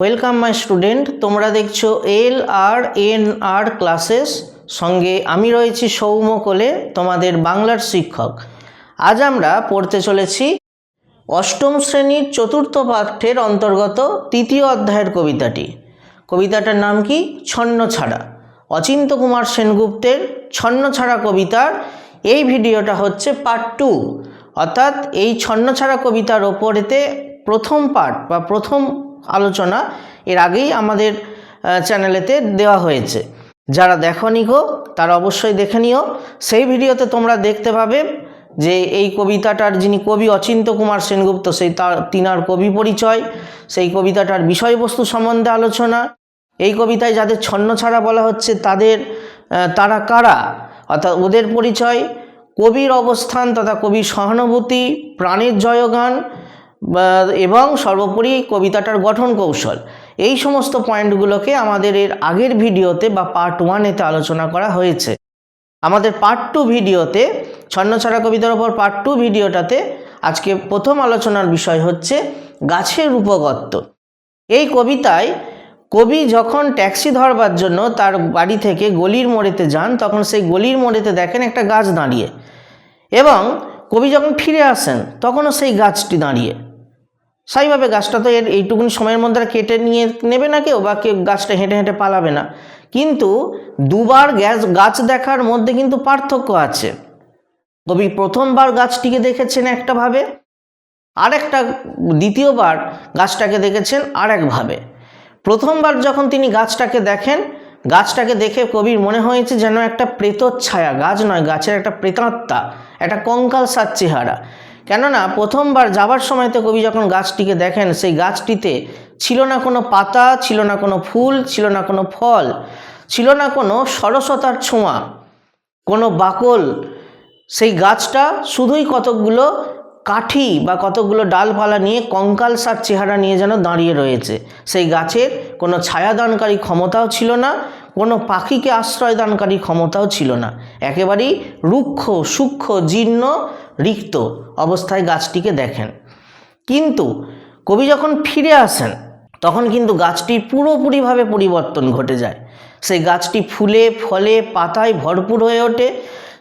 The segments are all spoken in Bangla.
ওয়েলকাম মাই স্টুডেন্ট তোমরা দেখছ এল আর এন আর ক্লাসেস সঙ্গে আমি রয়েছি সৌম্য কোলে, তোমাদের বাংলার শিক্ষক। আজ আমরা পড়তে চলেছি অষ্টম শ্রেণির চতুর্থ পাঠ্যের অন্তর্গত তৃতীয় অধ্যায়ের কবিতাটি। কবিতাটার নাম কি? ছন্ন ছাড়া অচিন্ত কুমার সেনগুপ্তের ছন্ন ছাড়া কবিতার এই ভিডিওটা হচ্ছে পার্ট টু অর্থাৎ এই ছন্ন ছাড়া কবিতার ওপরেতে প্রথম পার্ট বা প্রথম আলোচনা এর আগেই আমাদের চ্যানেলেতে দেওয়া হয়েছে। যারা দেখনি গো, তারা অবশ্যই দেখে নিও। সেই ভিডিওতে তোমরা দেখতে পাবে যে এই কবিতাটার যিনি কবি অচিন্ত কুমার সেনগুপ্ত, সেই তার, তিনার কবি পরিচয়, সেই কবিতাটার বিষয়বস্তু সম্বন্ধে আলোচনা। এই কবিতায় যাদের ছন্ন ছাড়া বলা হচ্ছে, তাদের তারা কারা? অর্থাৎ ওদের পরিচয়, কবির অবস্থান তথা কবির সহানুভূতি, প্রাণের জয়গান এবং সর্বোপরি কবিতাটার গঠন কৌশল। এই সমস্ত পয়েন্টগুলোকে আমাদের এর আগের ভিডিওতে বা পার্ট ওয়ানেতে আলোচনা করা হয়েছে। আমাদের পার্ট টু ভিডিওতে ছন্নছাড়া কবিতার ওপর পার্ট টু ভিডিওটাতে আজকে প্রথম আলোচনার বিষয় হচ্ছে গাছের উপগত্য এই কবিতায় কবি যখন ট্যাক্সি ধরবার জন্য তার বাড়ি থেকে গলির মোড়েতে যান, তখন সেই গলির মোড়েতে দেখেন একটা গাছ দাঁড়িয়ে। এবং কবি যখন ফিরে আসেন, তখনও সেই গাছটি দাঁড়িয়ে। স্বাভাবিকভাবে গাছটা তো এর এইটুকুনি সময়ের মধ্যে কেটে নিয়ে নেবে না কেউ বা কেউ গাছটা হেঁটে হেঁটে পালাবে না। কিন্তু দুবার গ্যাস গাছ দেখার মধ্যে কিন্তু পার্থক্য আছে। কবি প্রথমবার গাছটিকে দেখেছেন একটাভাবে আরেকটা, দ্বিতীয়বার গাছটাকে দেখেছেন আরেকভাবে প্রথমবার যখন তিনি গাছটাকে দেখেন, গাছটাকে দেখে কবির মনে হয়েছে যেন একটা প্রেতচ্ছায়া, গাছ নয়, গাছের একটা প্রেতাত্মা, একটা কঙ্কাল সার চেহারা। কেননা প্রথমবার যাবার সময়তে কবি যখন গাছটিকে দেখেন, সেই গাছটিতে ছিল না কোনো পাতা, ছিল না কোনো ফুল, ছিল না কোনো ফল, ছিল না কোনো সরসতার ছোঁয়া, কোনো বাকল। সেই গাছটা শুধুই কতকগুলো কাঠি বা কতকগুলো ডালপালা নিয়ে কঙ্কাল সার চেহারা নিয়ে যেন দাঁড়িয়ে রয়েছে। সেই গাছের কোনো ছায়াদানকারী ক্ষমতাও ছিল না কোনো পাখিকে আশ্রয় দানকারী ক্ষমতাও ছিল না। একেবারেই রুক্ষ, সূক্ষ্ম, জীর্ণ, রিক্ত অবস্থায় গাছটিকে দেখেন। কিন্তু কবি যখন ফিরে আসেন, তখন কিন্তু গাছটির পুরোপুরিভাবে পরিবর্তন ঘটে যায়। সেই গাছটি ফুলে, ফলে, পাতায় ভরপুর হয়ে ওঠে।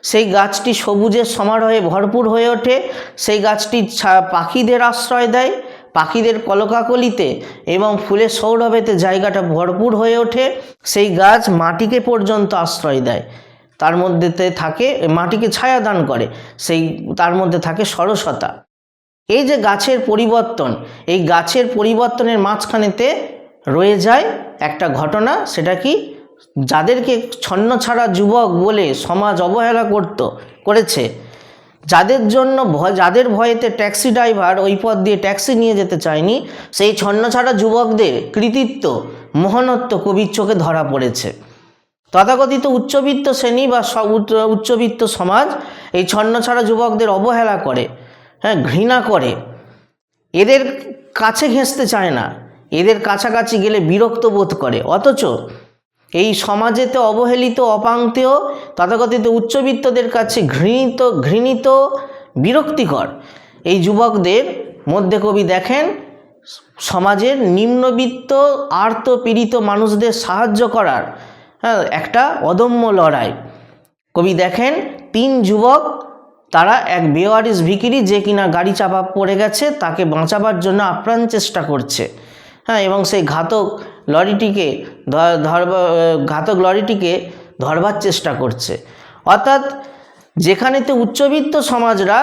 সেই গাছটি সবুজের সমারোহে ভরপুর হয়ে ওঠে। সেই গাছটি পাখিদের আশ্রয় দেয়। পাখিদের কলকাকলিতে এবং ফুলের সৌরভেতে জায়গাটা ভরপুর হয়ে ওঠে, সেই গাছ মাটিকে পর্যন্ত আশ্রয় দেয়। তার মধ্যেতে থাকে, মাটিকে ছায়া দান করে, সেই তার মধ্যে থাকে সরসতা এই যে গাছের পরিবর্তন, এই গাছের পরিবর্তনের মাঝখানেতে রয়ে যায় একটা ঘটনা, সেটা কি? যাদেরকে ছন্ন ছাড়া যুবক বলে সমাজ অবহেলা করত, করেছে যাদের জন্য ভয়, যাদের ভয়েতে ট্যাক্সি ড্রাইভার ওই পথ দিয়ে ট্যাক্সি নিয়ে যেতে চায়নি, সেই ছন্ন ছাড়া যুবকদের কৃতিত্ব, মহানত্ব কবির চোখে ধরা পড়েছে। তথাকথিত উচ্চবিত্ত শ্রেণি বা উচ্চ- উচ্চবিত্ত সমাজ এই ছন্ন ছাড়া যুবকদের অবহেলা করে হ্যাঁ ঘৃণা করে। এদের কাছে ঘেঁষতে চায় না। এদের কাছাকাছি গেলে বিরক্ত বোধ করে। অথচ এই সমাজেতে অবহেলিত অপাঙ্ক্তেয় তথাকথিত উচ্চবিত্তদের কাছে ঘৃণিত ঘৃণিত, বিরক্তিকর। এই যুবকদের মধ্যে কবি দেখেন, সমাজের নিম্নবিত্ত আর্ত পীড়িত মানুষদের সাহায্য করার হ্যাঁ একটা অদম্য লড়াই। কবি দেখেন, তিন যুবক, তারা এক বেওয়ারিস ভিকিরি যে কিনা গাড়ি চাপা পড়ে গেছে, তাকে বাঁচাবার জন্য আপ্রাণ চেষ্টা করছে। হ্যাঁ এবং সেই ঘাতক লরিটিকে ঘাতক লরিটিকে ধরবার চেষ্টা করছে। অর্থাৎ যেখানেতে উচ্চবিত্ত সমাজরা,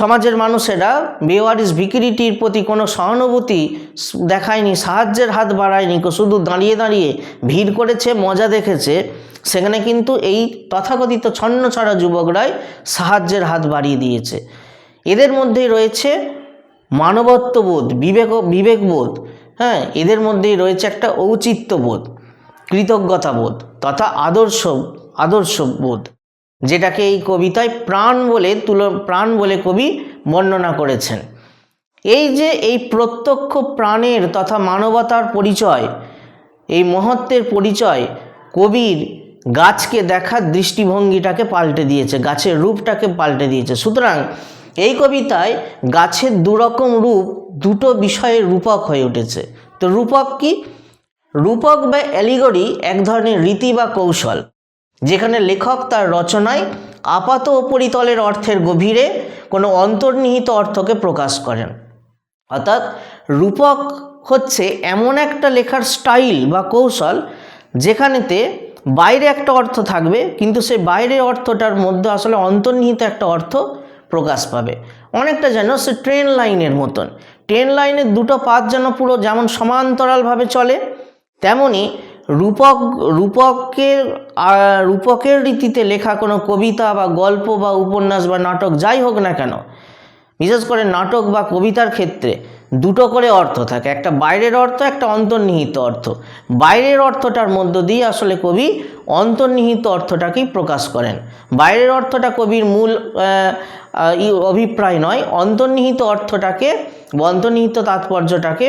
সমাজের মানুষেরা বেওয়ারিস ভিকিরিটির প্রতি কোনো সহানুভূতি দেখায়নি, সাহায্যের হাত বাড়ায়নি শুধু দাঁড়িয়ে দাঁড়িয়ে ভিড় করেছে, মজা দেখেছে, সেখানে কিন্তু এই তথাকথিত ছন্ন ছাড়া যুবকরাই সাহায্যের হাত বাড়িয়ে দিয়েছে। এদের মধ্যেই রয়েছে মানবত্ববোধ, বিবেক, বিবেকবোধ। হ্যাঁ এদের মধ্যেই রয়েছে একটা ঔচিত্যবোধ, কৃতজ্ঞতাবোধ তথা আদর্শ, আদর্শবোধ, যেটাকে এই কবিতায় প্রাণ বলে তুল, প্রাণ বলে কবি বর্ণনা করেছেন। এই যে এই প্রত্যক্ষ প্রাণের তথা মানবতার পরিচয়, এই মহত্বের পরিচয় কবির গাছকে দেখার দৃষ্টিভঙ্গিটাকে পাল্টে দিয়েছে, গাছের রূপটাকে পাল্টে দিয়েছে। সুতরাং এই কবিতায় গাছের দুরকম রূপ দুটো বিষয়ের রূপক হয়ে উঠেছে। তো তো রূপক কি? রূপক বা অ্যালিগরি এক ধরনের রীতি বা কৌশল, যেখানে লেখক তার রচনায় আপাত উপরিতলের অর্থের গভীরে কোনো অন্তর্নিহিত অর্থকে প্রকাশ করেন। অর্থাৎ রূপক হচ্ছে এমন একটা লেখার স্টাইল বা কৌশল যেখানেতে বাইরে একটা অর্থ থাকবে, কিন্তু সে বাইরের অর্থটার মধ্যে আসলে অন্তর্নিহিত একটা অর্থ প্রকাশ পাবে। অনেকটা যেন সে ট্রেন লাইনের মতন। ট্রেন লাইনের দুটো পাত যেন পুরো যেমন সমান্তরালভাবে চলে, তেমনি রূপক, রূপকের রূপকের রীতিতে লেখা কোনো কবিতা বা গল্প বা উপন্যাস বা নাটক যাই হোক না কেন, বিশেষ করে নাটক বা কবিতার ক্ষেত্রে দুটো করে অর্থ থাকে, একটা বাইরের অর্থ, একটা অন্তর্নিহিত অর্থ। বাইরের অর্থটার মধ্য দিয়ে আসলে কবি অন্তর্নিহিত অর্থটাকেই প্রকাশ করেন। বাইরের অর্থটা কবির মূল অভিপ্রায় নয়, অন্তর্নিহিত অর্থটাকে বা অন্তর্নিহিত তাৎপর্যটাকে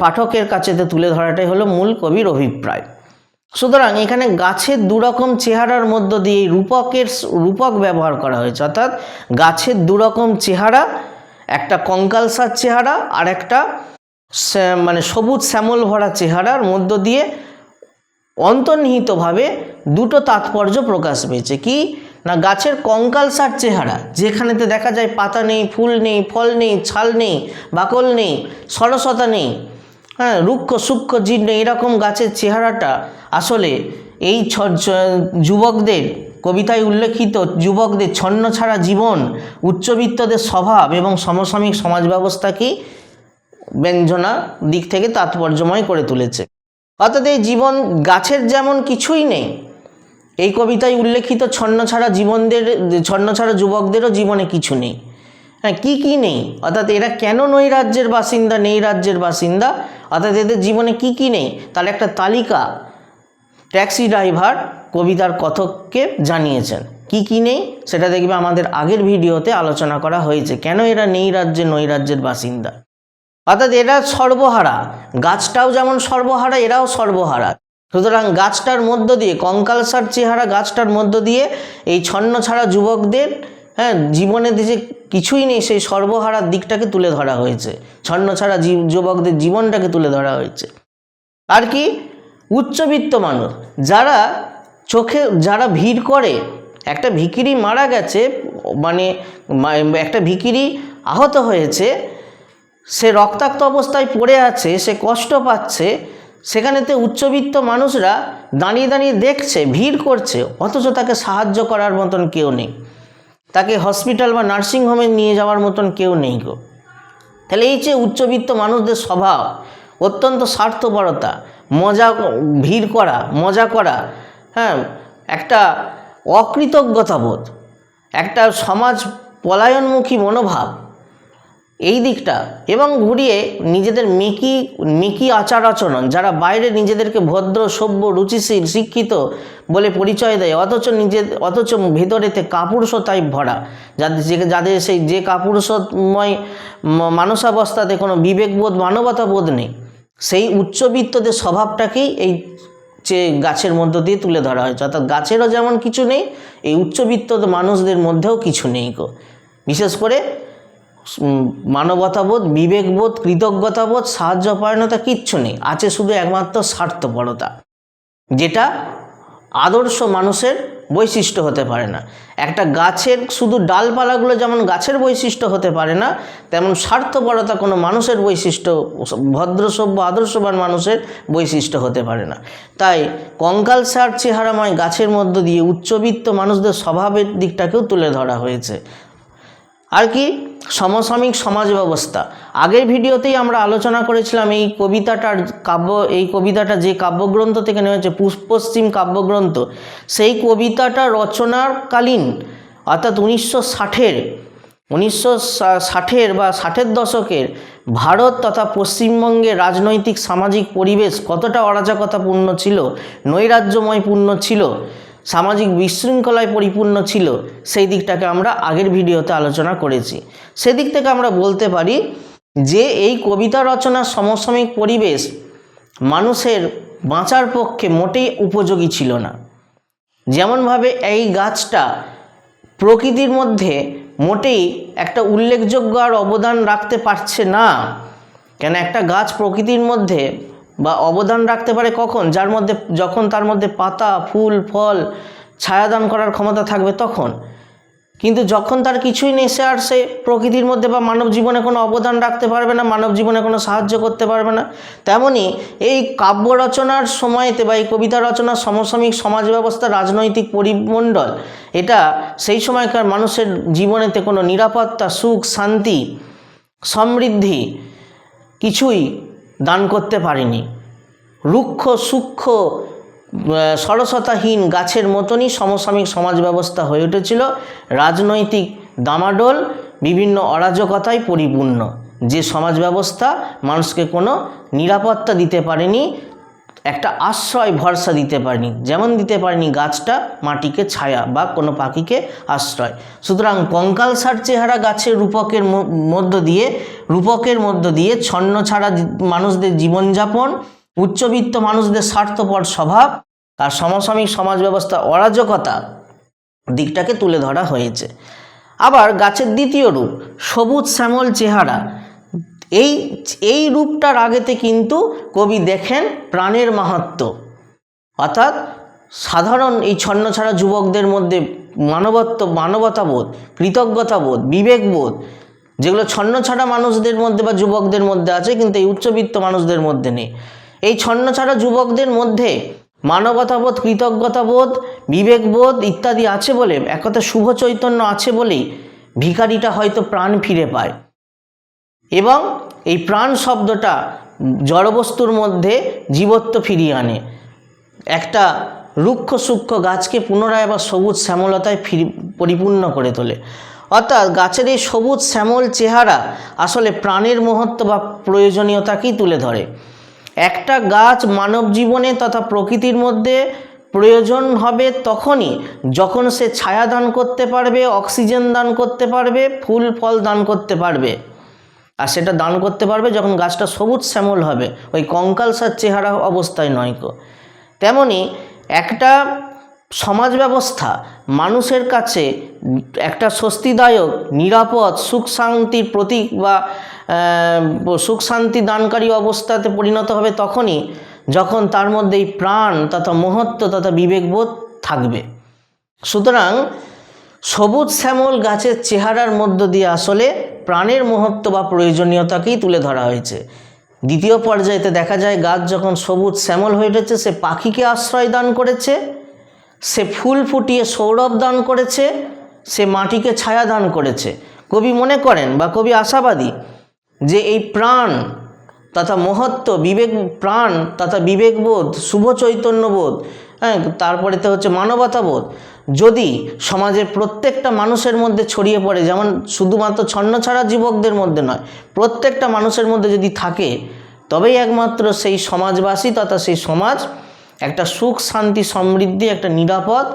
পাঠকের কাছেতে তুলে ধরাটাই হলো মূল কবির অভিপ্রায়। সুতরাং এখানে গাছের দুরকম চেহারার মধ্য দিয়ে রূপকের রূপক ব্যবহার করা হয়েছে। অর্থাৎ গাছের দুরকম চেহারা, একটা কঙ্কালসার চেহারা আর একটা মানে সবুজ শ্যামল ভরা চেহারার মধ্য দিয়ে অন্তর্নিহিতভাবে দুটো তাৎপর্য প্রকাশ পেয়েছে। কি? না গাছের কঙ্কালসার চেহারা, যেখানেতে দেখা যায় পাতা নেই, ফুল নেই, ফল নেই, ছাল নেই, বাকল নেই, সরসতা নেই হ্যাঁ রুক্ষ, সূক্ষ্ম জীর্ণ এরকম গাছের চেহারাটা আসলে এই যুবকদের, কবিতায় উল্লেখিত যুবকদের ছন্ন ছাড়া জীবন, উচ্চবিত্তদের স্বভাব এবং সমসাময়িক সমাজ ব্যবস্থাকেই ব্যঞ্জনা দিক থেকে তাৎপর্যময় করে তুলেছে। অর্থাৎ এই জীবন গাছের যেমন কিছুই নেই এই কবিতায় উল্লেখিত ছন্ন ছাড়া জীবনদের ছন্ন ছাড়া যুবকদেরও জীবনে কিছু নেই। হ্যাঁ কী কী নেই? অর্থাৎ এরা কেন নই রাজ্যের বাসিন্দা, নেই রাজ্যের বাসিন্দা? অর্থাৎ এদের জীবনে কি কি নেই? তার একটা তালিকা। ট্যাক্সি ড্রাইভার কবিতার কথককে জানিয়েছেন। কি কি নেই? সেটা দেখবে আমাদের আগের ভিডিওতে আলোচনা করা হয়েছে। কেন এরা নেই রাজ্যে নই রাজ্যের বাসিন্দা? অর্থাৎ এরা সর্বহারা। গাছটাও যেমন সর্বহারা, এরাও সর্বহারা। সুতরাং গাছটার মধ্য দিয়ে কঙ্কালসার চেহারা গাছটার মধ্য দিয়ে এই ছন্ন ছাড়া যুবকদের হ্যাঁ জীবনে যে কিছুই নেই, সেই সর্বহারার দিকটাকে তুলে ধরা হয়েছে। ছন্ন ছাড়া যুবকদের জীবনটাকে তুলে ধরা হয়েছে। আর কি? উচ্চবিত্ত মানুষ। যারা চোখে, যারা ভিড় করে, একটা ভিকিরি মারা গেছে মানে একটা ভিকিরি আহত হয়েছে, সে রক্তাক্ত অবস্থায় পড়ে আছে, সে কষ্ট পাচ্ছে সেখানেতে উচ্চবিত্ত মানুষরা দাঁড়িয়ে দাঁড়িয়ে দেখছে, ভিড় করছে, অথচ তাকে সাহায্য করার মতন কেউ নেই। তাকে হসপিটাল বা নার্সিংহোমে নিয়ে যাওয়ার মতন কেউ নেই গো। তাহলে এই যে উচ্চবিত্ত মানুষদের স্বভাব, অত্যন্ত স্বার্থপরতা, মজা ভিড় করা, মজা করা হ্যাঁ একটা অকৃতজ্ঞতাবোধ, একটা সমাজ পলায়নমুখী মনোভাব এই দিকটা এবং ঘুরিয়ে নিজেদের মেকি মেকি আচার আচরণ, যারা বাইরে নিজেদেরকে ভদ্র, সভ্য, রুচিশীল, শিক্ষিত বলে পরিচয় দেয়, অথচ নিজে অথচ ভেতরেতে কাপুরুষতায় ভরা। যাদের যে- যাদের সেই যে কাপুরুষময় মানসাবস্থাতে কোনো বিবেকবোধ, মানবতাবোধ নেই, সেই উচ্চবিত্তদের স্বভাবটাকেই এই যে গাছের মধ্য দিয়ে তুলে ধরা হয়েছে। অর্থাৎ গাছেরও যেমন কিছু নেই, এই উচ্চবিত্ত মানুষদের মধ্যেও কিছু নেই গো। বিশেষ করে মানবতাবোধ, বিবেকবোধ, কৃতজ্ঞতাবোধ, সাহায্যপরায়ণতা কিচ্ছু নেই। আছে শুধু একমাত্র স্বার্থপরতা, যেটা আদর্শ মানুষের বৈশিষ্ট্য হতে পারে না। একটা গাছের শুধু ডালপালাগুলো যেমন গাছের বৈশিষ্ট্য হতে পারে না, তেমন স্বার্থপরতা কোনো মানুষের বৈশিষ্ট্য ভদ্র সভ্য আদর্শবান মানুষের বৈশিষ্ট্য হতে পারে না। তাই কঙ্কাল সার চেহারাময় গাছের মধ্য দিয়ে উচ্চবিত্ত মানুষদের স্বভাবের দিকটাকেও তুলে ধরা হয়েছে। আর কি? সমসাময়িক সমাজ ব্যবস্থা। আগের ভিডিওতেই আমরা আলোচনা করেছিলাম এই কবিতাটার কাব্য, এই কবিতাটা যে কাব্যগ্রন্থ থেকে নেওয়া হয়েছে পুষ- পশ্চিম কাব্যগ্রন্থ, সেই কবিতাটা রচনাকালীন, অর্থাৎ উনিশশো ষাটের উনিশশো ষাটের বা ষাটের দশকের ভারত তথা পশ্চিমবঙ্গের রাজনৈতিক, সামাজিক পরিবেশ কতটা অরাজকতাপূর্ণ ছিল নৈরাজ্যময়পূর্ণ ছিল সামাজিক বিশৃঙ্খলায় পরিপূর্ণ ছিল, সেই দিকটাকে আমরা আগের ভিডিওতে আলোচনা করেছি। সেদিক থেকে আমরা বলতে পারি যে এই কবিতা রচনার সমসাময়িক পরিবেশ মানুষের বাঁচার পক্ষে মোটেই উপযোগী ছিল না। যেমনভাবে এই গাছটা প্রকৃতির মধ্যে মোটেই একটা উল্লেখযোগ্য আর অবদান রাখতে পারছে না, কেন একটা গাছ প্রকৃতির মধ্যে বা অবদান রাখতে পারে কখন? যার মধ্যে, যখন তার মধ্যে পাতা, ফুল, ফল ছায়াদান করার ক্ষমতা থাকবে তখন। কিন্তু যখন তার কিছুই সে আর সে প্রকৃতির মধ্যে বা মানব জীবনে কোনো অবদান রাখতে পারবে না, মানব জীবনে কোনো সাহায্য করতে পারবে না। তেমনি এই কাব্য রচনার সময়তে বা এই কবিতা রচনার সমসাময়িক সমাজ ব্যবস্থা, রাজনৈতিক পরিমণ্ডল, এটা সেই সময়কার মানুষের জীবনেতে কোনো নিরাপত্তা, সুখ, শান্তি, সমৃদ্ধি কিছুই দান করতে পারেনি। রুক্ষ, সূক্ষ্ম সরসতাহীন গাছের মতনই সমসাময়িক সমাজ ব্যবস্থা হয়ে উঠেছিল। রাজনৈতিক দামাডোল বিভিন্ন অরাজকতায় পরিপূর্ণ। যে সমাজ ব্যবস্থা মানুষকে কোনো নিরাপত্তা দিতে পারেনি একটা আশ্রয় ভরসা দিতে পারেনি। যেমন দিতে পারেনি গাছটা মাটিকে ছায়া বা কোনো পাখিকে আশ্রয়। সুতরাং কঙ্কালসার চেহারা গাছের রূপকের মধ্য দিয়ে, রূপকের মধ্য দিয়ে ছন্ন ছাড়া মানুষদের জীবনযাপন, উচ্চবিত্ত মানুষদের স্বার্থপর স্বভাব আর সমসাময়িক সমাজ ব্যবস্থা, অরাজকতা দিকটাকে তুলে ধরা হয়েছে। আবার গাছের দ্বিতীয় রূপ, সবুজ শ্যামল চেহারা এই এই রূপটার আগেতে কিন্তু কবি দেখেন প্রাণের মাহাত্ম্য অর্থাৎ সাধারণ এই ছন্নছাড়া যুবকদের মধ্যে মানবত্ব, মানবতাবোধ, কৃতজ্ঞতাবোধ, বিবেকবোধ, যেগুলো ছন্নছাড়া মানুষদের মধ্যে বা যুবকদের মধ্যে আছে, কিন্তু এই উচ্চবিত্ত মানুষদের মধ্যে নেই। এই ছন্নছাড়া যুবকদের মধ্যে মানবতাবোধ, কৃতজ্ঞতাবোধ, বিবেকবোধ ইত্যাদি আছে বলে এক কথা শুভ চৈতন্য আছে বলেই ভিখারিটা হয়তো প্রাণ ফিরে পায়। এবং এই প্রাণ শব্দটা জড়বস্তুর মধ্যে জীবত্ব ফিরিয়ে আনে। একটা রুক্ষ সূক্ষ্ম গাছকে পুনরায় আবার সবুজ শ্যামলতায় ফিরি, পরিপূর্ণ করে তোলে। অর্থাৎ গাছের এই সবুজ শ্যামল চেহারা আসলে প্রাণের মহত্ব বা প্রয়োজনীয়তাকেই তুলে ধরে। একটা গাছ মানব জীবনে তথা প্রকৃতির মধ্যে প্রয়োজন হবে তখনই যখন সে ছায়া দান করতে পারবে, অক্সিজেন দান করতে পারবে, ফুল ফল দান করতে পারবে। আর সেটা দান করতে পারবে যখন গাছটা সবুজ শ্যামল হবে। ওই কঙ্কালসার চেহারা অবস্থায় নয় তেমনি একটা সমাজ ব্যবস্থা, মানুষের কাছে একটা স্বস্তিদায়ক, নিরাপদ, সুখ শান্তির প্রতীক বা সুখ শান্তি দানকারী অবস্থাতে পরিণত হবে তখনই যখন তার মধ্যে এই প্রাণ তথা মহত্ব তথা বিবেকবোধ থাকবে। সুতরাং সবুজ শ্যামল গাছের চেহারার মধ্য দিয়ে আসলে প্রাণের মহত্ব বা প্রয়োজনীয়তাকেই তুলে ধরা হয়েছে। দ্বিতীয় পর্যায়েতে দেখা যায়, গাছ যখন সবুজ শ্যামল হয়ে উঠেছে, সে পাখিকে আশ্রয় দান করেছে, সে ফুল ফুটিয়ে সৌরভ দান করেছে, সে মাটিকে ছায়া দান করেছে। কবি মনে করেন বা কবি আশাবাদী যে এই প্রাণ তথা মহত্ব, বিবেক, প্রাণ তথা বিবেকবোধ, শুভ চৈতন্যবোধ হ্যাঁ তারপরেতে হচ্ছে মানবতাবোধ যদি সমাজের প্রত্যেকটা মানুষের মধ্যে ছড়িয়ে পড়ে, যেমন শুধুমাত্র ছন্নছাড়া যুবকদের মধ্যে নয়, প্রত্যেকটা মানুষের মধ্যে যদি থাকে, তবেই একমাত্র সেই সমাজবাসী তথা সেই সমাজ একটা সুখ, শান্তি, সমৃদ্ধি, একটা নিরাপদ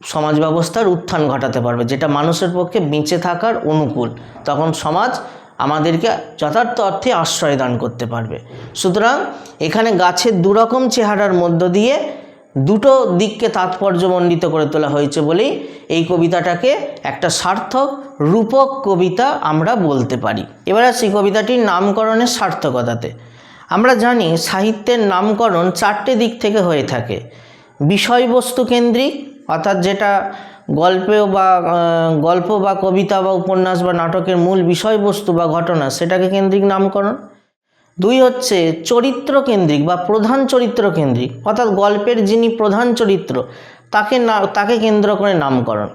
সমাজ ব্যবস্থার উত্থান ঘটাতে পারবে, যেটা মানুষের পক্ষে বেঁচে থাকার অনুকূল। তখন সমাজ আমাদেরকে যথার্থ অর্থে আশ্রয় দান করতে পারবে। সুতরাং এখানে গাছের দুরকম চেহারার মধ্য দিয়ে দুটো দিককে তাৎপর্যমণ্ডিত করে তোলা হয়েছে বলেই এই কবিতাটাকে একটা সার্থক রূপক কবিতা আমরা বলতে পারি। এবার আসি কবিতাটির নামকরণের সার্থকতাতে। আমরা জানি সাহিত্যের নামকরণ চারটে দিক থেকে হয়ে থাকে। বিষয়বস্তু কেন্দ্রিক, অর্থাৎ যেটা গল্পেও বা গল্প বা কবিতা বা উপন্যাস বা নাটকের মূল বিষয়বস্তু বা ঘটনা, সেটাকে কেন্দ্রিক নামকরণ। দুই হচ্ছে চরিত্র কেন্দ্রিক বা প্রধান চরিত্র কেন্দ্রিক, অর্থাৎ গল্পের যিনি প্রধান চরিত্র, তাকে না, তাকে কেন্দ্র করে নামকরণ।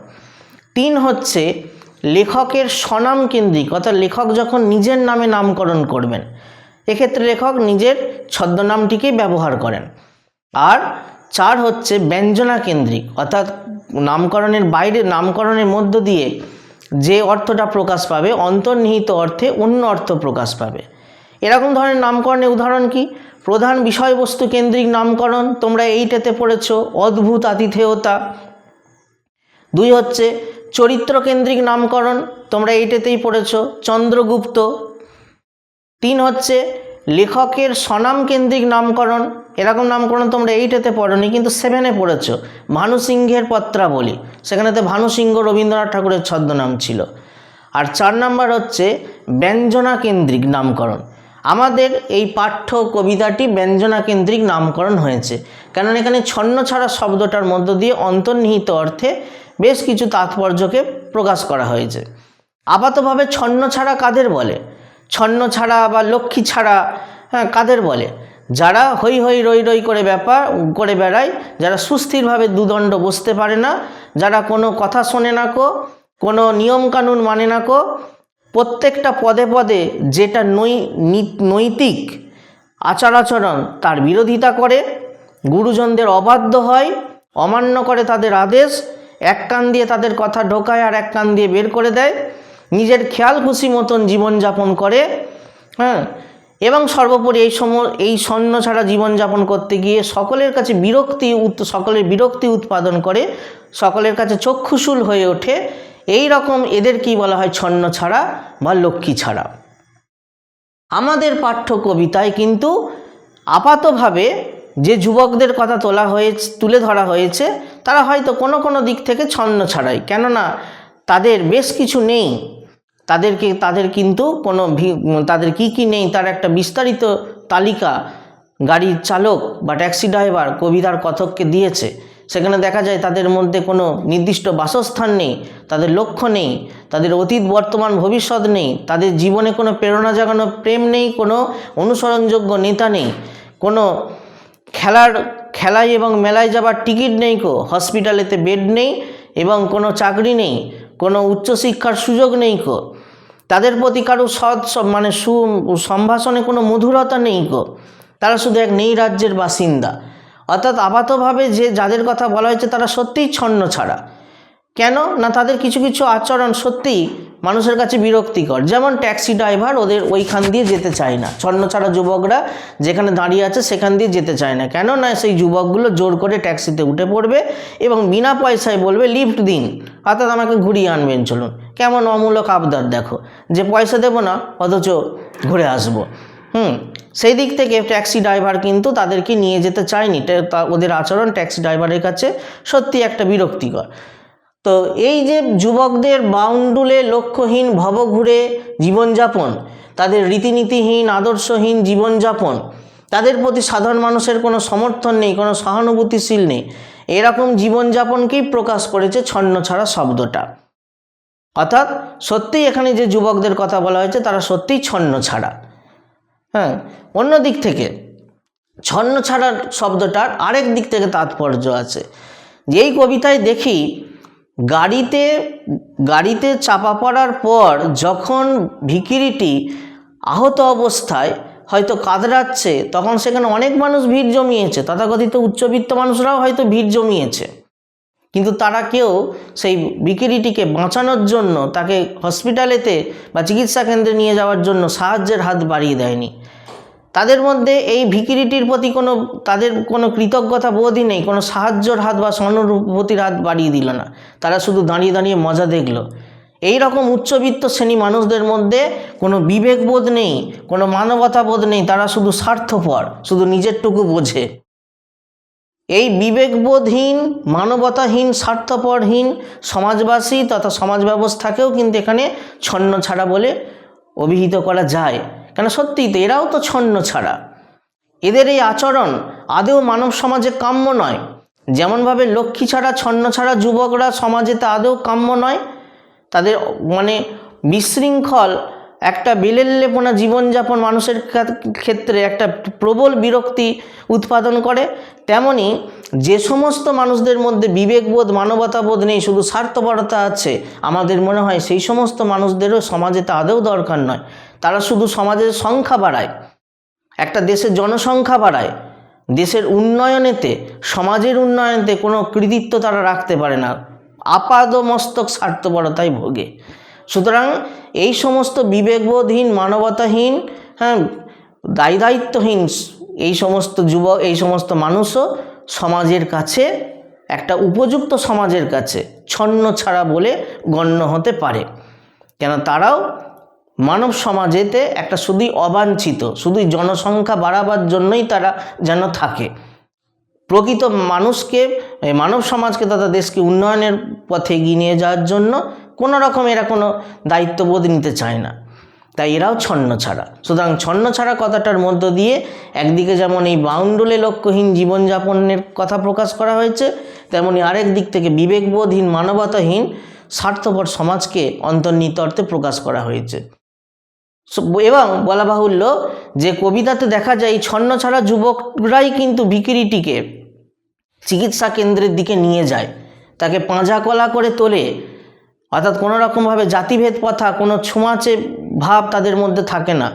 তিন হচ্ছে লেখকের স্বনাম কেন্দ্রিক, অর্থাৎ লেখক যখন নিজের নামে নামকরণ করবেন, এক্ষেত্রে লেখক নিজের ছদ্মনামটিকেই ব্যবহার করেন। আর চার হচ্ছে ব্যঞ্জনা কেন্দ্রিক, অর্থাৎ নামকরণের বাইরে, নামকরণের মধ্য দিয়ে যে অর্থটা প্রকাশ পাবে, অন্তর্নিহিত অর্থে অন্য অর্থ প্রকাশ পাবে। এরকম ধরনের নামকরণের উদাহরণ কি? প্রধান বিষয়বস্তু কেন্দ্রিক নামকরণ, তোমরা এইটাতে পড়েছো, অদ্ভুত আতিথেয়তা। দুই হচ্ছে, চরিত্র কেন্দ্রিক নামকরণ, তোমরা এইটাতেই পড়েছো, চন্দ্রগুপ্ত। তিন হচ্ছে, লেখকের স্বনাম কেন্দ্রিক নামকরণ, এরকম নামকরণ তোমরা এইটাতে পড়োনি, কিন্তু সেভেনে পড়েছো ভানুসিংহের পত্রাবলী। সেখানেতে ভানুসিংহ রবীন্দ্রনাথ ঠাকুরের ছদ্মনাম ছিল। আর চার নাম্বার হচ্ছে, ব্যঞ্জনা কেন্দ্রিক নামকরণ। আমাদের এই পাঠ্য কবিতাটি ব্যঞ্জনা কেন্দ্রিক নামকরণ হয়েছে। কারণ এখানে ছন্ন ছাড়া শব্দটার মধ্য দিয়ে অন্তর্নিহিত অর্থে বেশ কিছু তাৎপর্যকে প্রকাশ করা হয়েছে। আপাতভাবে ছন্ন ছাড়া কাদের বলে? ছন্ন ছাড়া বা লক্ষ্মী ছাড়া হ্যাঁ কাদের বলে? যারা হই হই রই রই করে ব্যাপার করে বেড়ায়, যারা সুস্থিরভাবে দুদণ্ড বসতে পারে না, যারা কোনো কথা শোনে না কো, কোনো নিয়মকানুন মানে না কো প্রত্যেকটা পদে পদে যেটা নৈ নৈতিক আচার আচরণ তার বিরোধিতা করে, গুরুজনদের অবাধ্য হয়, অমান্য করে তাদের আদেশ, এক কান দিয়ে তাদের কথা ঢোকায় আর এক কান দিয়ে বের করে দেয়, নিজের খেয়াল খুশি মতন জীবনযাপন করে হ্যাঁ? এবং সর্বোপরি এই সম এই স্বর্ণ ছাড়া জীবনযাপন করতে গিয়ে সকলের কাছে বিরক্তি সকলের বিরক্তি উৎপাদন করে, সকলের কাছে চক্ষুশূল হয়ে ওঠে এই রকম এদের কি বলা হয়? ছন্ন ছাড়া বা লক্ষ্মী ছাড়া। আমাদের পাঠ্য কবিতায় কিন্তু আপাতভাবে যে যুবকদের কথা তোলা হয়েছে, তুলে ধরা হয়েছে, তারা হয়তো কোনো কোনো দিক থেকে ছন্ন ছাড়াই। কেননা তাদের বেশ কিছু নেই। তাদেরকে, তাদের কিন্তু কোনো তাদের কি কি নেই তার একটা বিস্তারিত তালিকা গাড়ির চালক বা ট্যাক্সি ড্রাইভার কবিতার কথককে দিয়েছে। সেখানে দেখা যায় তাদের মধ্যে কোনো নির্দিষ্ট বাসস্থান নেই, তাদের লক্ষ্য নেই, তাদের অতীত, বর্তমান, ভবিষ্যৎ নেই, তাদের জীবনে কোনো প্রেরণা জাগানো, প্রেম নেই, কোনো অনুসরণযোগ্য নেতা নেই, কোনো খেলার খেলায় এবং মেলায় যাবার টিকিট নেই কো, হসপিটালেতে বেড নেই এবং কোনো চাকরি নেই, কোনো উচ্চশিক্ষার সুযোগ নেই কো। তাদের প্রতি কারও সৎ মানে সু, সম্ভাষণে কোনো মধুরতা নেই কো। তারা শুধু এক নেই রাজ্যের বাসিন্দা। অর্থাৎ আপাতভাবে যে যাদের কথা বলা হয়েছে তারা সত্যিই ছন্ন ছাড়া। কেন? না, তাদের কিছু কিছু আচরণ সত্যিই মানুষের কাছে বিরক্তিকর। যেমন ট্যাক্সি ড্রাইভার ওদের ওইখান দিয়ে যেতে চায় না। ছন্ন ছাড়া যুবকরা যেখানে দাঁড়িয়ে আছে সেখান দিয়ে যেতে চায় না। কেন? না, সেই যুবকগুলো জোর করে ট্যাক্সিতে উঠে পড়বে এবং বিনা পয়সায় বলবে, লিফট দিন। অর্থাৎ আমাকে ঘুরিয়ে আনবেন, চলুন। কেমন অমূলক আবদার, দেখো। যে পয়সা দেবো না, অথচ ঘুরে আসব। হুম, সেই দিক থেকে ট্যাক্সি ড্রাইভার কিন্তু তাদেরকে নিয়ে যেতে চায়নি। ওদের আচরণ ট্যাক্সি ড্রাইভারের কাছে সত্যি একটা বিরক্তিকর। তো এই যে যুবকদের বাউন্ডুলে লক্ষ্যহীন ভবঘুরে জীবনযাপন, তাদের রীতিনীতিহীন, আদর্শহীন জীবনযাপন, তাদের প্রতি সাধারণ মানুষের কোনো সমর্থন নেই, কোনো সহানুভূতিশীল নেই, এরকম জীবনযাপনকেই প্রকাশ করেছে ছন্ন ছাড়া শব্দটা। অর্থাৎ সত্যিই এখানে যে যুবকদের কথা বলা হয়েছে, তারা সত্যিই ছন্ন ছাড়া হ্যাঁ অন্য দিক থেকে। ছন্ন ছাড়ার শব্দটার আরেক দিক থেকে তাৎপর্য আছে। যেই কবিতায় দেখি, গাড়িতে গাড়িতে চাপা পড়ার পর যখন ভিকিরিটি আহত অবস্থায় হয়তো কাতরাচ্ছে, তখন সেখানে অনেক মানুষ ভিড় জমিয়েছে। তথাকথিত উচ্চবিত্ত মানুষরাও হয়তো ভিড় জমিয়েছে। কিন্তু তারা কেউ সেই বিকিরিটিকে বাঁচানোর জন্য, তাকে হসপিটালেতে বা চিকিৎসা কেন্দ্রে নিয়ে যাওয়ার জন্য সাহায্যের হাত বাড়িয়ে দেয়নি। তাদের মধ্যে এই ভিকিরিটির প্রতি কোনো, তাদের কোনো কৃতজ্ঞতা বোধই নেই, কোনো সাহায্যর হাত বা সহানুভূতির হাত বাড়িয়ে দিল না। তারা শুধু দাঁড়িয়ে দাঁড়িয়ে মজা দেখল। এই রকম উচ্চবিত্ত শ্রেণি মানুষদের মধ্যে কোনো বিবেকবোধ নেই, কোনো মানবতাবোধ নেই, তারা শুধু স্বার্থপর, শুধু নিজেরটুকু বোঝে। এই বিবেকবোধহীন, মানবতাহীন, স্বার্থপরহীন সমাজবাসী তথা সমাজ ব্যবস্থাকেও কিন্তু এখানে ছন্ন ছাড়া বলে অভিহিত করা যায়। কেন সত্যিই তো এরাও তো ছন্ন ছাড়া। এদের এই আচরণ আদেও মানব সমাজে কাম্য নয়। যেমনভাবে লক্ষ্মী ছাড়া, ছন্ন ছাড়া যুবকরা সমাজে তা আদেও কাম্য নয়। তাদের মানে বিশৃঙ্খল একটা বেলেল্লেপনা জীবনযাপন মানুষের ক্ষেত- ক্ষেত্রে একটা প্রবল বিরক্তি উৎপাদন করে। তেমনি যে সমস্ত মানুষদের মধ্যে বিবেকবোধ, মানবতাবোধ নেই, শুধু স্বার্থপরতা আছে, আমাদের মনে হয় সেই সমস্ত মানুষদেরও সমাজে তা আদৌ দরকার নয়। তারা শুধু সমাজের সংখ্যা বাড়ায়, একটা দেশের জনসংখ্যা বাড়ায়, দেশের উন্নয়নেতে, সমাজের উন্নয়নেতে কোনো কৃতিত্ব তারা রাখতে পারে না। আপাদ মস্তক স্বার্থপরতায় ভোগে। সুতরাং এই সমস্ত বিবেকবোধহীন, মানবতাহীন হ্যাঁ দায়ী দায়িত্বহীন এই সমস্ত যুব, এই সমস্ত মানুষও সমাজের কাছে, একটা উপযুক্ত সমাজের কাছে ছন্ন ছাড়া বলে গণ্য হতে পারে। কেন তারাও মানব সমাজেতে একটা শুধুই অবাঞ্ছিত শুধুই জনসংখ্যা বাড়াবার জন্যই তারা যেন থাকে। প্রকৃত মানুষকে মানব সমাজকে তথা দেশকে উন্নয়নের পথে এগিয়ে নিয়ে যাওয়ার জন্য কোনো রকম এরা কোনো দায়িত্ববোধ নিতে চায় না। তাই এরাও ছন্ন ছাড়া। সুতরাং ছন্ন ছাড়া কথাটার মধ্য দিয়ে একদিকে যেমন এই বাউন্ডুলে লক্ষ্যহীন জীবনযাপনের কথা প্রকাশ করা হয়েছে, তেমনি আরেক দিক থেকে বিবেকবোধহীন, মানবতাহীন, স্বার্থপর সমাজকে অন্তর্নিহিত অর্থে প্রকাশ করা হয়েছে। এবং বলা বাহুল্য যে কবিতাতে দেখা যায় ছন্ন ছাড়া যুবকরাই কিন্তু বিকিরিটিকে চিকিৎসা কেন্দ্রের দিকে নিয়ে যায়। তাকে পাঁজা কলা করে তোলে অর্থাৎ কোনো রকমভাবে জাতিভেদ প্রথা, কোনো ছোঁয়াচে ভাব তাদের মধ্যে থাকে না।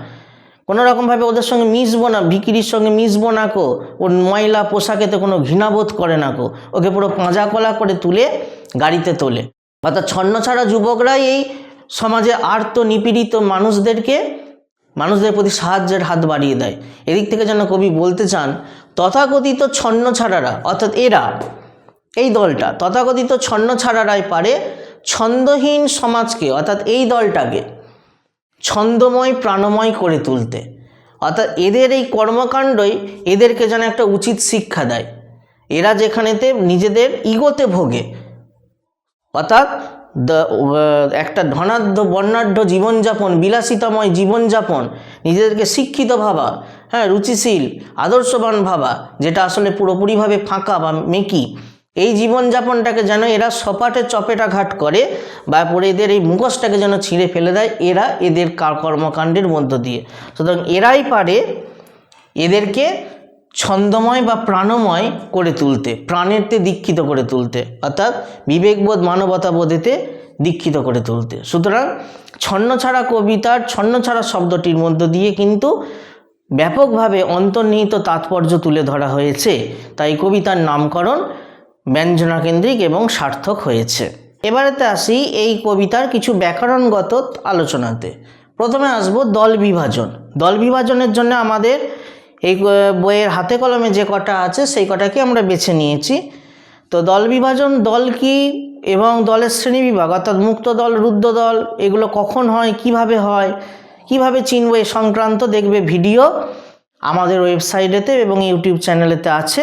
কোনো রকমভাবে ওদের সঙ্গে মিশবো না, ভিকিরির সঙ্গে মিশবো না কো, ওর ময়লা পোশাকেতে কোনো ঘৃণাবোধ করে না কো। ওকে পুরো পাঁজা কলা করে তুলে গাড়িতে তোলে। অর্থাৎ ছন্ন ছাড়া যুবকরাই এই সমাজে আর্ত নিপীড়িত মানুষদেরকে, মানুষদের প্রতি সাহায্যের হাত বাড়িয়ে দেয়। এদিক থেকে যেন কবি বলতে চান, তথাকথিত ছন্ন ছাড়ারা অর্থাৎ এরা, এই দলটা, তথাকথিত ছন্ন ছাড়ারাই পারে ছন্দহীন সমাজকে, অর্থাৎ এই দলটাকে, ছন্দময়, প্রাণময় করে তুলতে। অর্থাৎ এদের এই কর্মকাণ্ডই এদেরকে যেন একটা উচিত শিক্ষা দেয়। এরা যেখানেতে নিজেদের ইগোতে ভোগে। অর্থাৎ একটা ধনাঢ্য, বর্ণাঢ্য জীবনযাপন, বিলাসিতাময় জীবনযাপন, নিজেদেরকে শিক্ষিত ভাবা হ্যাঁ রুচিশীল, আদর্শবান ভাবা, যেটা আসলে পুরোপুরিভাবে ফাঁকা বা মেকি এই জীবনযাপনটাকে যেন এরা সপাটে চপেটা ঘাট করে বা পরে এদের এই মুখোশটাকে যেন ছিঁড়ে ফেলে দেয়, এরা এদের কর্মকাণ্ডের মধ্য দিয়ে। সুতরাং এরাই পারে এদেরকে ছন্দময় বা প্রাণময় করে তুলতে, প্রাণেরতে দীক্ষিত করে তুলতে, অর্থাৎ বিবেকবোধ, মানবতাবোধেতে দীক্ষিত করে তুলতে। সুতরাং ছন্ন ছাড়া কবিতার ছন্ন ছাড়া শব্দটির মধ্য দিয়ে কিন্তু ব্যাপকভাবে অন্তর্নিহিত তাৎপর্য তুলে ধরা হয়েছে। তাই কবিতার নামকরণ ব্যঞ্জনা কেন্দ্রিক এবং সার্থক হয়েছে। এবারেতে আসি এই কবিতার কিছু ব্যাকরণগত আলোচনাতে। প্রথমে আসব দল বিভাজন। দল বিভাজনের জন্য আমাদের এই বইয়ের হাতে কলমে যে কটা আছে, সেই কটাকে আমরা বেছে নিয়েছি। তো দল বিভাজন, দল কি এবং দলের শ্রেণীবিভাগ অর্থাৎ মুক্ত দল রুদ্র দল, এগুলো কখন হয়, কীভাবে হয়, কীভাবে চিনব এ সংক্রান্ত দেখবে ভিডিও আমাদের ওয়েবসাইটেতে এবং ইউটিউব চ্যানেলেতে আছে।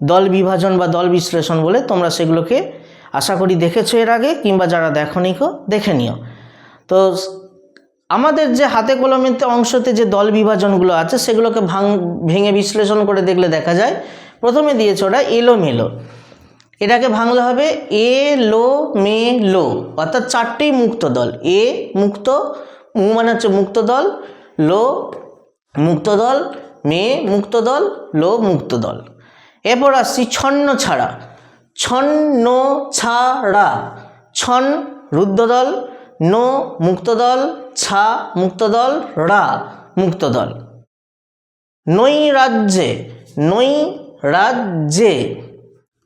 দল বিভাজন বা দল বিশ্লেষণ বলে তোমরা সেগুলোকে আশা করি দেখেছ এর আগে কিংবা যারা দেখনি কো দেখে নিও। তো আমাদের যে হাতে কলমেতে অংশতে যে দল বিভাজনগুলো আছে সেগুলোকে ভাঙ, ভেঙে বিশ্লেষণ করে দেখলে দেখা যায়, প্রথমে দিয়েছে ওরা এলো মেলো এটাকে ভাঙলে হবে এ লো মে লো অর্থাৎ চারটেই মুক্ত দল। এ মুক্ত মু মানে হচ্ছে মুক্ত দল, লো মুক্ত দল, মে মুক্ত দল, লো মুক্ত দল। এরপর আসছি ছন্ন ছাড়া। ছন্ন ছাড়া। ছন রুদ্রদল নো মুক্তদল, ছা মুক্তদল, রা মুক্তদল। নৈ রাজ্যে নৈ রাজ্যে,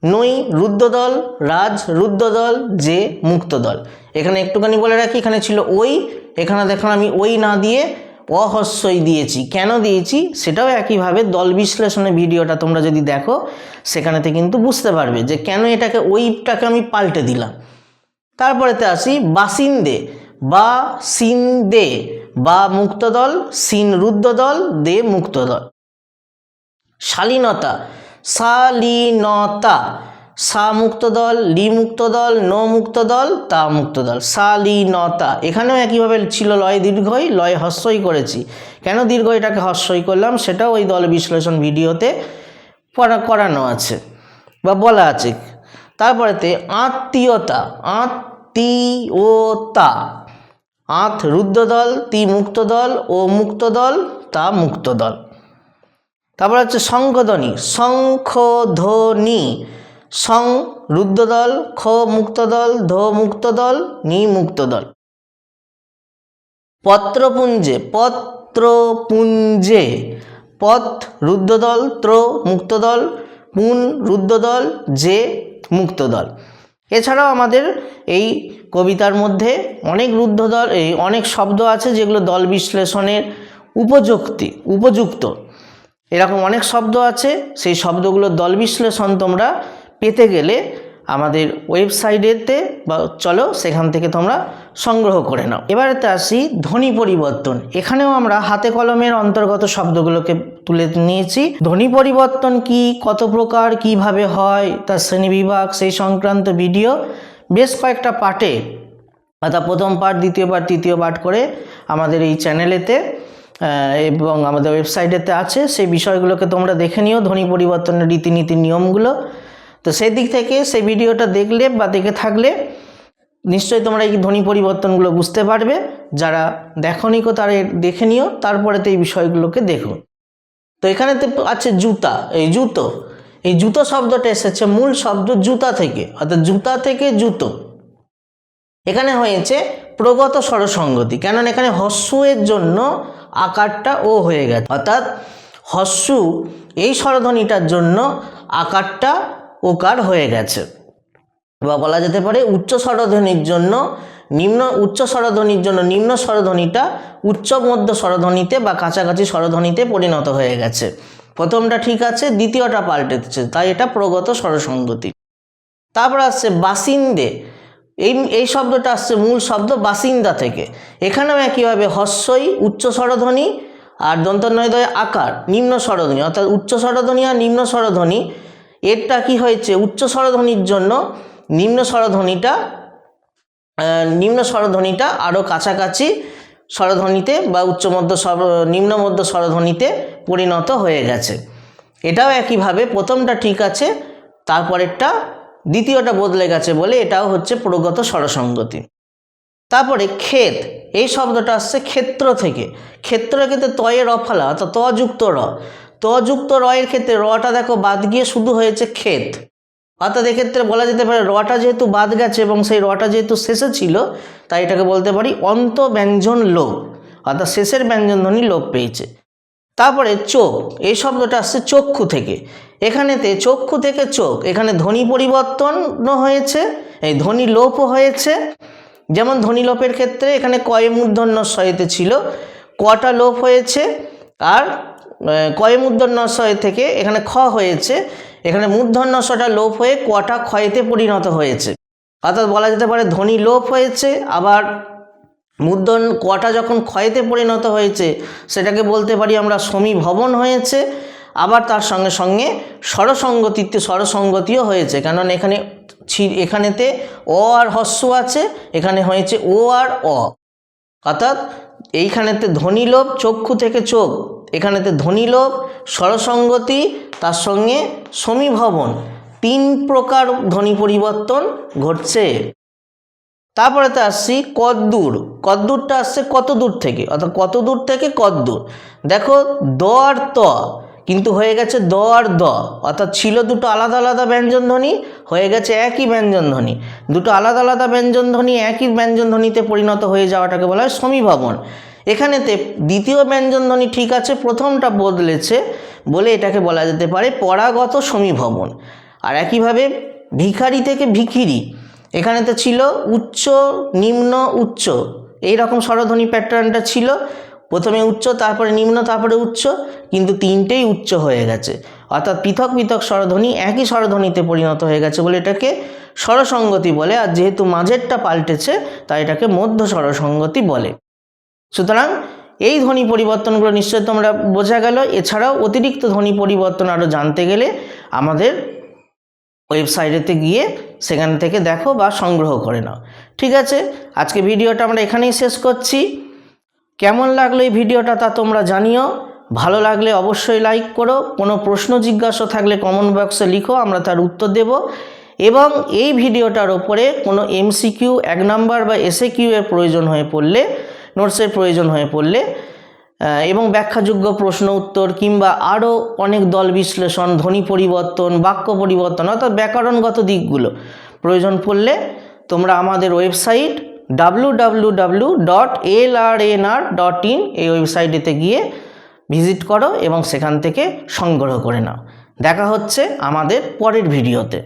নৈ রুদ্রদল রাজ রুদ্রদল যে মুক্তদল। এখানে একটুখানি বলে রাখি, এখানে ছিল ওই এখানে দেখুন আমি ওই না দিয়ে অহস্যই দিয়েছি। কেন দিয়েছি? সেটাও একইভাবে দল বিশ্লেষণের ভিডিওটা তোমরা যদি দেখো, সেখানেতে কিন্তু বুঝতে পারবে যে কেন এটাকে ওইটাকে আমি পাল্টে দিলাম। তারপরেতে আসি, বাসিন্দে, বা সিন্দে, বা মুক্তদল সিন রুদ্রদল দে মুক্তদল শালীনতা শালীনতা সা মুক্ত দল, লি মুক্ত দল, ন মুক্ত দল, তা মুক্ত দল। শালীনতা এখানেও একইভাবে ছিল লয় দীর্ঘই, লয় হস্যই করেছি। কেন দীর্ঘ এটাকে হস্যই করলাম? সেটাও ওই দল বিশ্লেষণ ভিডিওতে করানো আছে বা বলা আছে। তারপরেতে আত্মীয়তা আত্মীয়তা। আত রুদ্রদল তি মুক্ত দল, ও মুক্ত দল, তা মুক্ত দল। তারপর হচ্ছে শঙ্খধ্বনি শঙ্খধ্বনি সং রুদ্রদল খ মুক্তদল, ধ মুক্তদল, নি মুক্তদল। পত্রপুঞ্জে পত্রপুঞ্জে, পথ রুদ্রদল ত্র মুক্তদল, পুন রুদ্রদল যে মুক্তদল। এছাড়াও আমাদের এই কবিতার মধ্যে অনেক রুদ্ধদল, এই অনেক শব্দ আছে যেগুলো দল বিশ্লেষণের উপযুক্তি, উপযুক্ত। এরকম অনেক শব্দ আছে, সেই শব্দগুলো দল বিশ্লেষণ তোমরা পেতে গেলে আমাদের ওয়েবসাইটেতে বা চলো সেখান থেকে তোমরা সংগ্রহ করে নাও। এবারেতে আসি ধ্বনি পরিবর্তন। এখানেও আমরা হাতে কলমের অন্তর্গত শব্দগুলোকে তুলে নিয়েছি। ধ্বনি পরিবর্তন কি, কত প্রকার, কীভাবে হয়, তার শ্রেণীবিভাগ, সেই সংক্রান্ত ভিডিও বেশ কয়েকটা পার্টে অর্থাৎ প্রথম পার্ট, দ্বিতীয় পার্ট, তৃতীয় পার্ট করে আমাদের এই চ্যানেলেতে এবং আমাদের ওয়েবসাইটেতে আছে। সেই বিষয়গুলোকে তোমরা দেখে নিও। ধ্বনি পরিবর্তনের রীতিনীতি, নিয়মগুলো তো সেই দিক থেকে সেই ভিডিওটা দেখলে বা দেখে থাকলে নিশ্চয়ই তোমরা এই ধ্বনি পরিবর্তনগুলো বুঝতে পারবে। যারা দেখনি কো তারা দেখে নিও তারপরে তো এই বিষয়গুলোকে দেখো। তো এখানে আছে জুতা। এই জুতো। এই জুতো শব্দটা এসেছে মূল শব্দ জুতা থেকে, অর্থাৎ জুতা থেকে জুতো। এখানে হয়েছে প্রগত স্বরসঙ্গতি। কেননা এখানে হস্যের জন্য আকারটা ও হয়ে গেছে। অর্থাৎ হস্যু এই স্বরধ্বনিটার জন্য আকারটা ওকার হয়ে গেছে। বা বলা যেতে পারে উচ্চ স্বরধ্বনির জন্য নিম্ন, উচ্চ স্বরধ্বনির জন্য নিম্ন স্বরধ্বনিটা উচ্চ মধ্য স্বরধ্বনিতে বা কাছাকাছি স্বরধ্বনিতে পরিণত হয়ে গেছে। প্রথমটা ঠিক আছে, দ্বিতীয়টা পাল্টেছে, তাই এটা প্রগত স্বরসঙ্গতি। তারপর আসছে বাসিন্দে। এই এই শব্দটা আসছে মূল শব্দ বাসিন্দা থেকে। এখানেও একইভাবে হস্যই, উচ্চ স্বরধ্বনি আর দন্তনয়দয় আকার, নিম্ন স্বরধ্বনি, অর্থাৎ উচ্চ স্বরধ্বনি আর নিম্ন স্বরধ্বনি এরটা কি হয়েছে? উচ্চ স্বরধ্বনির জন্য নিম্ন স্বরধ্বনিটা নিম্ন স্বরধ্বনিটা আরও কাছাকাছি স্বরধ্বনিতে বা উচ্চ মধ্য স্বর নিম্ন মধ্য স্বরধ্বনিতে পরিণত হয়ে গেছে। এটাও একইভাবে প্রথমটা ঠিক আছে, তারপরেরটা দ্বিতীয়টা বদলে গেছে বলে এটাও হচ্ছে প্রগত স্বরসঙ্গতি। তারপরে ক্ষেত, এই শব্দটা আসছে ক্ষেত্র থেকে। ক্ষেত্র ক্ষেত্রে তয়ের অফালা, অর্থাৎ তযুক্ত র। তযুক্ত রয়ের ক্ষেত্রে রটা দেখো বাদ গিয়ে শুধু হয়েছে ক্ষেত। অর্থাৎ এক্ষেত্রে বলা যেতে পারে রটা যেহেতু বাদ গেছে এবং সেই রটা যেহেতু শেষে ছিল, তাই এটাকে বলতে পারি অন্ত ব্যঞ্জন লোপ। অর্থাৎ শেষের ব্যঞ্জনধ্বনি লোপ পেয়েছে। তারপরে চোখ, এই শব্দটা আসছে চক্ষু থেকে। এখানেতে চক্ষু থেকে চোখ, এখানে ধ্বনি পরিবর্তন হয়েছে, এই ধ্বনি লোপও হয়েছে। যেমন ধ্বনি লোপের ক্ষেত্রে এখানে কয়ে মূর্ধন্য শয়েতে ছিল, কটা লোপ হয়েছে, আর কয়ে মূর্ধন্য শয় থেকে এখানে খ হয়েছে, এখানে মূর্ধন্য শটা লোপ হয়ে কটা ক্ষয়েতে পরিণত হয়েছে। অর্থাৎ বলা যেতে পারে ধ্বনি লোপ হয়েছে, আবার মূর্ধন কটা যখন ক্ষয়েতে পরিণত হয়েছে, সেটাকে বলতে পারি আমরা সমী ভবন হয়েছে, আবার তার সঙ্গে সঙ্গে স্বরসঙ্গতিতে স্বরসঙ্গতিও হয়েছে। কারণ এখানে এখানেতে অ আর হস্য আছে, এখানে হয়েছে ও আর অ। অর্থাৎ এইখানেতে ধ্বনিলোভ চক্ষু থেকে চোখ। এখানেতে ধ্বনিলোভ স্বরসঙ্গতি, তার সঙ্গে সমীভবন। তিন প্রকার ধ্বনি পরিবর্তন ঘটছে। তারপরেতে আসছি কদ্দূর। কদ্দূরটা আসছে কত দূর থেকে? অর্থাৎ কত দূর থেকে কদ্দূর? দেখো দ আর ত। কিন্তু হয়ে গেছে দ আর দ। অর্থাৎ ছিল দুটো আলাদা আলাদা ব্যঞ্জনধ্বনি হয়ে গেছে একই ব্যঞ্জনধ্বনি দুটো আলাদা আলাদা ব্যঞ্জনধ্বনি একই ব্যঞ্জনধ্বনিতে পরিণত হয়ে যাওয়াটাকে বলা হয় সমীভবন। এখানেতে দ্বিতীয় ব্যঞ্জনধ্বনি ঠিক আছে, প্রথমটা বদলেছে বলে এটাকে বলা যেতে পারে পরাগত সমীভবন। আর একইভাবে ভিখারি থেকে ভিখিরি, এখানেতে ছিল উচ্চ, নিম্ন, উচ্চ। এই রকম স্বরধ্বনি প্যাটার্নটা ছিল। প্রথমে উচ্চ, তারপরে নিম্ন, তারপরে উচ্চ, কিন্তু তিনটেই উচ্চ হয়ে গেছে। অর্থাৎ পৃথক পৃথক স্বরধ্বনি একই স্বরধ্বনিতে পরিণত হয়ে গেছে বলে এটাকে স্বরসঙ্গতি বলে, আর যেহেতু মাঝেরটা পাল্টেছে, তাই এটাকে মধ্য স্বরসঙ্গতি বলে। সুতরাং এই ধ্বনি পরিবর্তনগুলো নিশ্চয়ই তোমরা বোঝা গেল। এছাড়াও অতিরিক্ত ধ্বনি পরিবর্তন আরও জানতে গেলে আমাদের ওয়েবসাইটেতে গিয়ে সেখান থেকে দেখো বা সংগ্রহ করে নাও। ঠিক আছে, আজকে ভিডিওটা আমরা এখানেই শেষ করছি। কেমন লাগল এই ভিডিওটা তা তোমরা জানিও। ভালো লাগলে অবশ্যই লাইক করো। কোনো প্রশ্ন, জিজ্ঞাসা থাকলে কমেন্ট বক্সে লিখো, আমরা তার উত্তর দেব। এবং এই ভিডিওটার ওপরে কোনো এমসিকিউ এক নাম্বার বা এসএ কিউ এর প্রয়োজন হয়ে পড়লে নোটসের প্রয়োজন হয়ে পড়লে এবং ব্যাখ্যাযোগ্য প্রশ্ন, উত্তর, কিংবা আরও অনেক দল বিশ্লেষণ, ধ্বনি পরিবর্তন, বাক্য পরিবর্তন, অর্থাৎ ব্যাকরণগত দিকগুলো প্রয়োজন পড়লে তোমরা আমাদের website W dot L R N R dot in এই ওয়েবসাইটেতে গিয়ে ভিজিট করো এবং সেখান থেকে সংগ্রহ করে নাও। দেখা হচ্ছে আমাদের পরের ভিডিওতে